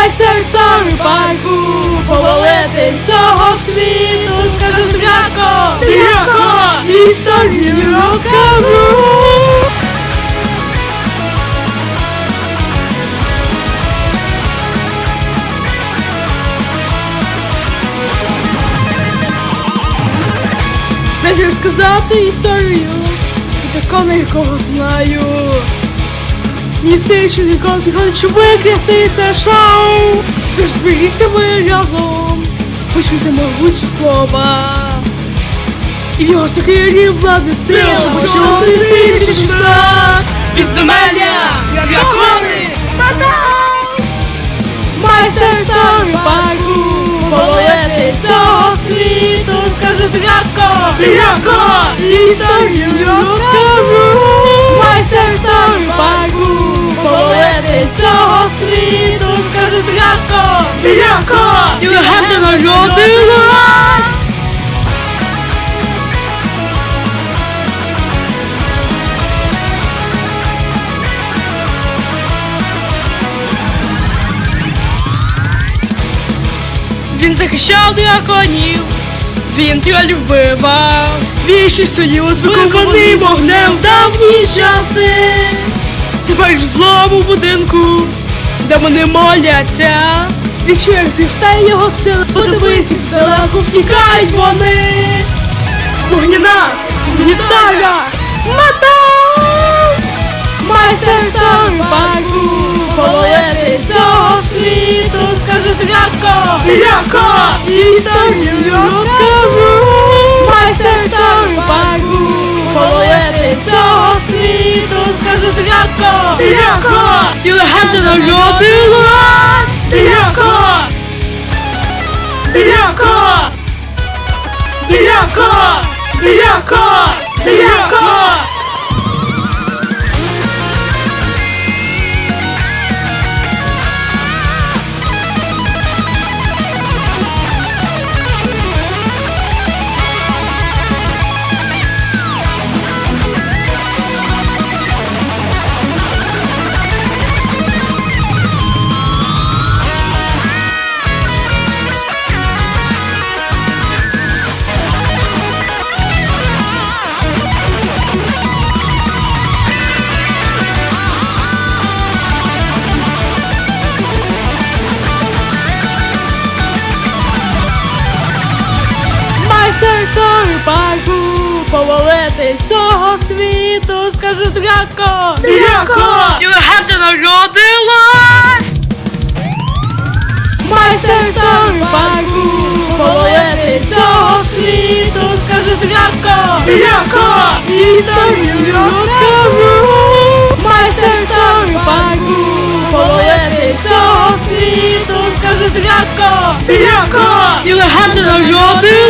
Майстер парку, повалити цього світу, скажу дряко, дряко, історію розкажу. Дай сказати історію, і якого знаю. Містичний щоб викрасти це шоу. Тож зберіться ви разом, почуйте могучі слова. І його сокирі влади сила, щоб почути тисячі штат. Підземелля, дракони, метал! Майстер старий парку, повалити цього світу, скажу дряко, дряко, історію дряко, і легенда народилась. Він захищав драконів, він тролів вбивав, вічний союз викований вогнем в давні часи. Тепер в злому будинку, де вони моляться, відчує, як зростає його сила, подивись, далеко втікають вони. Вогняна, гітара, метал! Майстер парку, повалити цього світу, скажу дряко, дряко, історію розкажу. Майстер парку, повалити цього світу, скажу дряко, дряко, і легенда народилась. Дряко, дряко, дряко. Повалити цього світу, скажу дряко, дряко, і легенда народилась. Майстер парку, повалити цього світу, скажу дряко, дряко, історію розкажу. Майстер парку, повалити цього світу, скажу дряко, дряко, і легенда народилась.